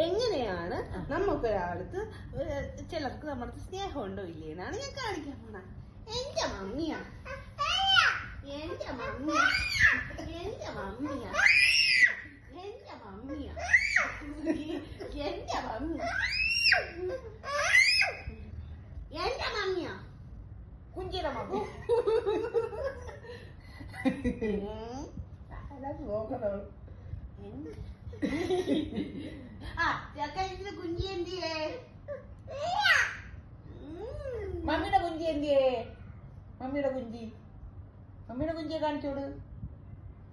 എങ്ങനെയാണ് നമുക്കൊരാൾക്ക് ഒരു- ചിലർക്ക് നമ്മുടെ സ്നേഹം ഉണ്ടോ ഇല്ലേ എന്നാണ് ഞാൻ കാണിക്കാൻ പോണ. എന്റെ മമ്മിയാ. എന്റെ മമ്മിയാ. എന്റെ മമ്മിയാ. എന്റെ മമ്മിയാ. എന്റെ മമ്മി എന്റെ മമ്മിയാ. കുഞ്ചിയുടെ മമ്മി. ഇതിന് കുഞ്ഞി എന്തിയേ? മമ്മിയുടെ കുഞ്ചി എന്തിയേ? മമ്മിയുടെ കുഞ്ചി. മമ്മിയുടെ കുഞ്ചിയെ കാണിച്ചോട്.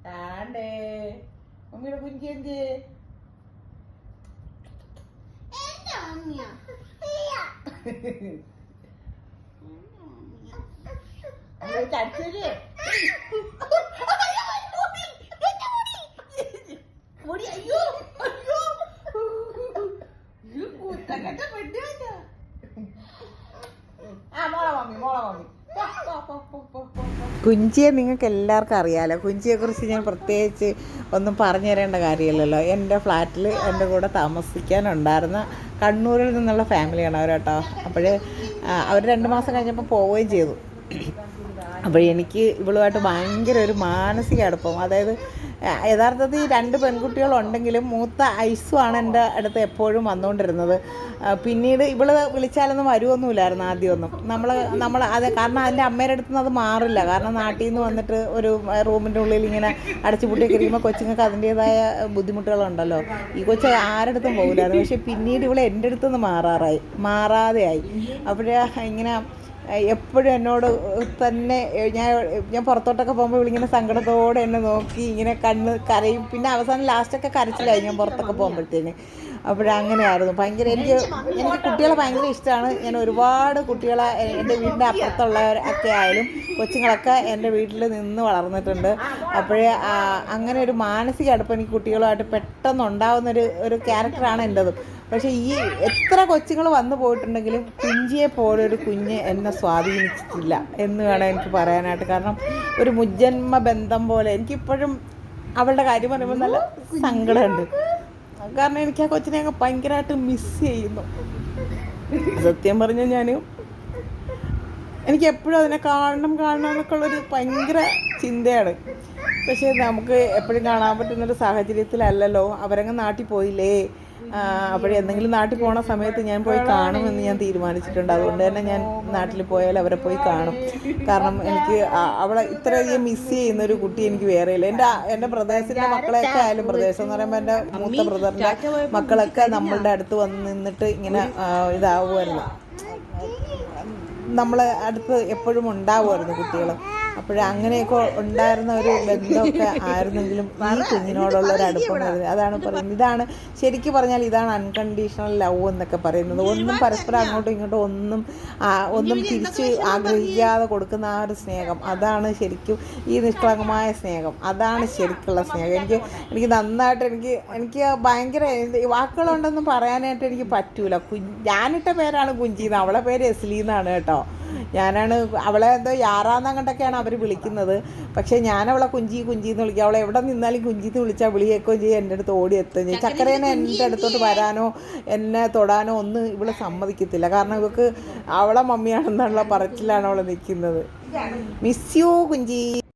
താണ്ടേ മമ്മിയുടെ കുഞ്ചി എന്തിയേ? എന്റെ കുഞ്ചിയെ നിങ്ങൾക്ക് എല്ലാവർക്കും അറിയാമല്ലോ കുഞ്ചിയെക്കുറിച്ച് ഞാൻ പ്രത്യേകിച്ച് ഒന്നും പറഞ്ഞു തരേണ്ട കാര്യമില്ലല്ലോ. എന്റെ ഫ്ലാറ്റിൽ എന്റെ കൂടെ താമസിക്കാനുണ്ടായിരുന്ന കണ്ണൂരിൽ നിന്നുള്ള ഫാമിലിയാണ് അവർ കേട്ടോ. അപ്പോൾ അവർ രണ്ട് മാസം കഴിഞ്ഞപ്പോൾ പോവുകയും ചെയ്തു. അപ്പോൾ എനിക്ക് ഇവളുമായിട്ട് ഭയങ്കര ഒരു മാനസിക അടുപ്പം. അതായത് യഥാർത്ഥത്തിൽ രണ്ട് പെൺകുട്ടികളുണ്ടെങ്കിലും മൂത്ത ഐസുമാണ് എന്റെ അടുത്ത് എപ്പോഴും വന്നുകൊണ്ടിരുന്നത്. പിന്നീട് ഇവൾ വിളിച്ചാലൊന്നും വരുമൊന്നുമില്ലായിരുന്നു ആദ്യമൊന്നും. നമ്മൾ നമ്മൾ അത് കാരണം അതിന്റെ അമ്മയുടെ അടുത്ത് നിന്ന് അത് മാറില്ല. കാരണം നാട്ടിൽ നിന്ന് വന്നിട്ട് ഒരു റൂമിന്റെ ഉള്ളിൽ ഇങ്ങനെ അടച്ചുപൂട്ടിയൊക്കെ ഇരിക്കുമ്പോൾ കൊച്ചുങ്ങൾക്ക് അതിന്റേതായ ബുദ്ധിമുട്ടുകളുണ്ടല്ലോ. ഈ കൊച്ച് ആരുടെ അടുത്തും പോകില്ലായിരുന്നു. പക്ഷേ പിന്നീട് ഇവളെ എന്റെ അടുത്ത് നിന്ന് മാറാറായി മാറാതെയായി. അപ്പോഴേ ഇങ്ങനെ എപ്പോഴും എന്നോട് തന്നെ ഞാൻ ഞാൻ പുറത്തോട്ടൊക്കെ പോകുമ്പോൾ ഇവളിങ്ങനെ സങ്കടത്തോടെ എന്നെ നോക്കി ഇങ്ങനെ കണ്ണ് കരയും. പിന്നെ അവസാനം ലാസ്റ്റൊക്കെ കരച്ചിലായി ഞാൻ പുറത്തൊക്കെ പോകുമ്പോഴത്തേന്. അപ്പോഴങ്ങനെയായിരുന്നു ഭയങ്കര എനിക്ക് എനിക്ക് കുട്ടികളെ ഭയങ്കര ഇഷ്ടമാണ് ഞാൻ ഒരുപാട് കുട്ടികളെ എന്റെ വീടിന്റെ അപ്പുറത്തുള്ളവർ ഒക്കെ ആയാലും കൊച്ചുങ്ങളൊക്കെ എന്റെ വീട്ടിൽ നിന്ന് വളർന്നിട്ടുണ്ട്. അപ്പോഴേ അങ്ങനെ ഒരു മാനസിക അടുപ്പം എനിക്ക് കുട്ടികളുമായിട്ട് പെട്ടെന്ന് ഉണ്ടാകുന്ന ഒരു ഒരു ക്യാരക്ടറാണ് എന്റെതും. പക്ഷേ ഈ എത്ര കൊച്ചുങ്ങൾ വന്നു പോയിട്ടുണ്ടെങ്കിലും കുഞ്ചിയെ പോലെ ഒരു കുഞ്ഞ് എന്നെ സ്വാധീനിച്ചിട്ടില്ല എന്ന് വേണം എനിക്ക് പറയാനായിട്ട്. കാരണം ഒരു മുജ്ജന്മ ബന്ധം പോലെ എനിക്കിപ്പോഴും അവളുടെ കാര്യം പറയുമ്പോൾ നല്ല സങ്കടമുണ്ട്. കാരണം എനിക്ക് ആ കൊച്ചിനെ അങ്ങ് ഭയങ്കരമായിട്ട് മിസ് ചെയ്യുന്നു. സത്യം പറഞ്ഞ ഞാൻ എനിക്ക് എപ്പോഴും അതിനെ കാണണം കാണണം എന്നൊക്കെ ഉള്ളൊരു ഭയങ്കര ചിന്തയാണ്. പക്ഷേ നമുക്ക് എപ്പോഴും കാണാൻ പറ്റുന്നൊരു സാഹചര്യത്തിലല്ലല്ലോ അവരങ്ങ് നാട്ടിൽ പോയില്ലേ? അപ്പോഴേ എന്തെങ്കിലും നാട്ടിൽ പോണ സമയത്ത് ഞാൻ പോയി കാണുമെന്ന് ഞാൻ തീരുമാനിച്ചിട്ടുണ്ട്. അതുകൊണ്ട് തന്നെ ഞാൻ നാട്ടിൽ പോയാൽ അവരെ പോയി കാണും. കാരണം എനിക്ക് അവളെ ഇത്രയധികം മിസ് ചെയ്യുന്ന ഒരു കുട്ടി എനിക്ക് വേറെ ഇല്ല. എന്റെ എന്റെ പ്രദേശത്തിന്റെ മക്കളെയൊക്കെ ആയാലും പ്രദേശം എന്ന് പറയുമ്പോൾ എന്റെ മൂത്ത ബ്രദറിന്റെ മക്കളൊക്കെ നമ്മളുടെ അടുത്ത് വന്ന് നിന്നിട്ട് ഇങ്ങനെ ഇതാവുമായിരുന്നു. നമ്മളെ അടുത്ത് എപ്പോഴും ഉണ്ടാവുമായിരുന്നു കുട്ടികൾ അപ്പോഴേ അങ്ങനെയൊക്കെ ഉണ്ടായിരുന്ന ഒരു ബന്ധമൊക്കെ ആയിരുന്നെങ്കിലും ഈ കുഞ്ഞിനോടുള്ള ഒരു അടുപ്പം അതാണ് പറയുന്നത്. ഇതാണ് ശരിക്കും പറഞ്ഞാൽ ഇതാണ് അൺകണ്ടീഷണൽ ലവ് എന്നൊക്കെ പറയുന്നത്. ഒന്നും പരസ്പരം അങ്ങോട്ടും ഇങ്ങോട്ടും ഒന്നും ഒന്നും തിരിച്ച് ആഗ്രഹിക്കാതെ കൊടുക്കുന്ന ആ ഒരു സ്നേഹം. അതാണ് ശരിക്കും ഈ നിഷ്കളങ്കമായ സ്നേഹം. അതാണ് ശരിക്കുള്ള സ്നേഹം. എനിക്ക് എനിക്ക് നന്നായിട്ട് എനിക്ക് എനിക്ക് ഭയങ്കര വാക്കുകളുണ്ടെന്ന് പറയാനായിട്ട് എനിക്ക് പറ്റൂല. കുഞ്ഞ് ഞാനിട്ട പേരാണ് കുഞ്ചിന്ന് അവളെ പേര് എസ്ലീന്നാണ് കേട്ടോ. ഞാനാണ് അവളെ എന്തോ യാറാന്നങ്ങോട്ടൊക്കെയാണ് അവർ വിളിക്കുന്നത്. പക്ഷേ ഞാൻ അവളെ കുഞ്ചി കുഞ്ചി എന്ന് വിളിക്കും. അവളെ എവിടെ നിന്നാലും കുഞ്ചി എന്ന് വിളിച്ചാൽ വിളിയേക്കുകയും ചെയ്യും. എന്റെ അടുത്ത് ഓടി എത്തുകയും ചെയ്യും ചക്കരേനെ എന്റെ അടുത്തോട്ട് വരാനോ എന്നെ തൊടാനോ ഒന്നും ഇവൾ സമ്മതിക്കത്തില്ല. കാരണം ഇവക്ക് അവളെ മമ്മിയാണെന്നുള്ള പറച്ചിലാണ് അവളെ നിൽക്കുന്നത്. മിസ് യു കുഞ്ചി.